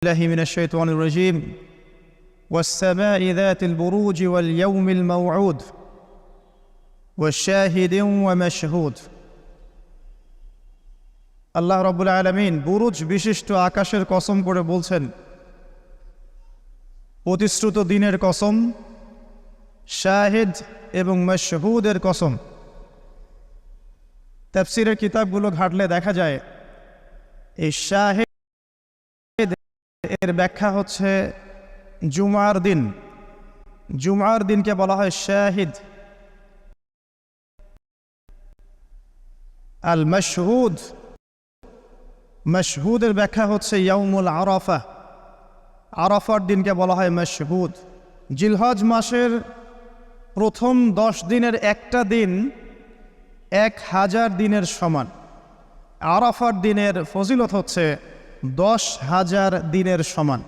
الله من الشيطان الرجيم والسماء ذات البروج واليوم الموعود والشاهد ومشهود আল্লাহ রব্বুল আলমিন বুরুজ বিশিষ্ট আকাশের কসম করে বলছেন প্রতিশ্রুত দিনের কসম শাহেদ এবং মশহুদের কসম তাফসিরের কিতাবগুলো ঘাটলে দেখা যায় এই শাহেদ এর ব্যাখ্যা হচ্ছে জুমার দিন। জুমার দিনকে বলা হয় শাহিদ। আল মশহুদ। মশহুদের ব্যাখ্যা হচ্ছে ইয়াউমুল আরাফা। আরাফার দিনকে বলা হয় মশহুদ। জিলহজ মাসের প্রথম দশ দিনের একটা দিন এক হাজার দিনের সমান। আরাফার দিনের ফজিলত হচ্ছে দশ হাজার দিনের সমান।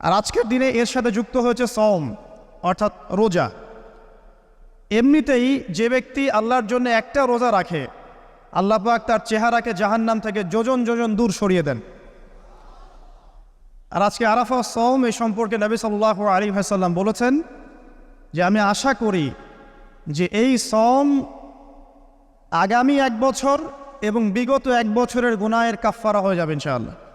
আর আজকের দিনে এর সাথে যুক্ত হয়েছে সম অর্থাৎ রোজা। এমনিতেই যে ব্যক্তি আল্লাহর জন্য একটা রোজা রাখে, আল্লাহ পাক তার চেহারাকে জাহান্নাম থেকে যোজন যোজন দূর সরিয়ে দেন। আর আজকে আরাফা সম এই সম্পর্কে নবী সাল্লাহ আলী ভাসাল্লাম বলেছেন যে, আমি আশা করি যে এই সম আগামী এক বছর এবং বিগত এক বছরের গুনাহের কাফফারা হয়ে যাবে ইনশাআল্লাহ।